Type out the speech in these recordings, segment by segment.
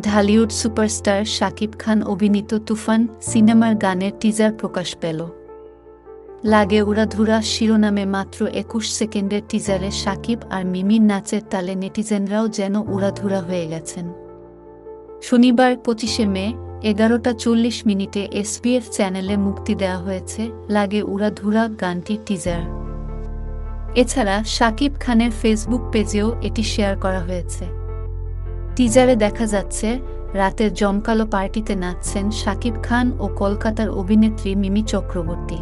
Dhallywood superstar Shakib Khan অভিনীত তুফান সিনেমার গানের টিজার প্রকাশ পেল। লাগে উড়াধুরা শিরোনামে মাত্র একুশ সেকেন্ডের টিজারে শাকিব আর মিমির নাচের তালে নেটিজেনরাও যেন উড়াধুরা হয়ে গেছেন। শনিবার পঁচিশে মে, এগারোটা চল্লিশ মিনিটে এসবিএফ চ্যানেলে মুক্তি দেওয়া হয়েছে লাগে উড়াধুরা গানটির টিজার এছাড়া শাকিব খানের ফেসবুক পেজেও এটি শেয়ার করা হয়েছে। টিজারে দেখা যাচ্ছে রাতের জমকালো পার্টিতে নাচছেন শাকিব খান ও কলকাতার অভিনেত্রী মিমি চক্রবর্তী।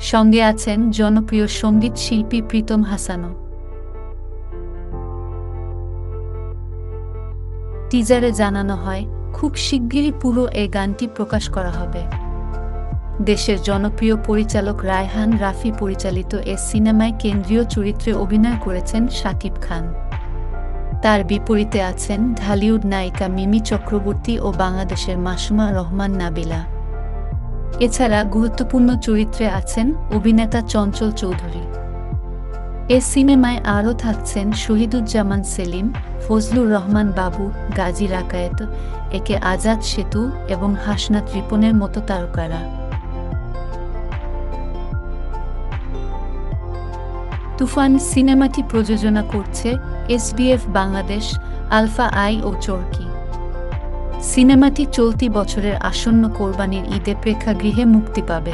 সঙ্গে আছেন জনপ্রিয় সংগীত শিল্পী প্রীতম হাসানও। টিজারে জানানো হয়, খুব শিগগিরই পুরো এই গানটি প্রকাশ করা হবে। দেশের জনপ্রিয় পরিচালক রায়হান রাফি পরিচালিত এ সিনেমায় কেন্দ্রীয় চরিত্রে অভিনয় করেছেন শাকিব খান। তার বিপরীতে আছেন ঢালিউড নায়িকা মিমি চক্রবর্তী ও বাংলাদেশের মাসুমা রহমান নাবিলা। এছাড়া গুরুত্বপূর্ণ চরিত্রে আছেন অভিনেতা চঞ্চল চৌধুরী। এ সিনেমায় আরও থাকছেন শহীদুজ্জামান সেলিম, ফজলুর রহমান বাবু, গাজী রাকায়েত, একে আজাদ সেতু এবং হাসনাত রিপনের মতো তারকারা। তুফান সিনেমাটি প্রযোজনা করছে এসবিএফ বাংলাদেশ, আলফা আই ও চরকি। সিনেমাটি চলতি বছরের আসন্ন কোরবানির ঈদে প্রেক্ষাগৃহে মুক্তি পাবে।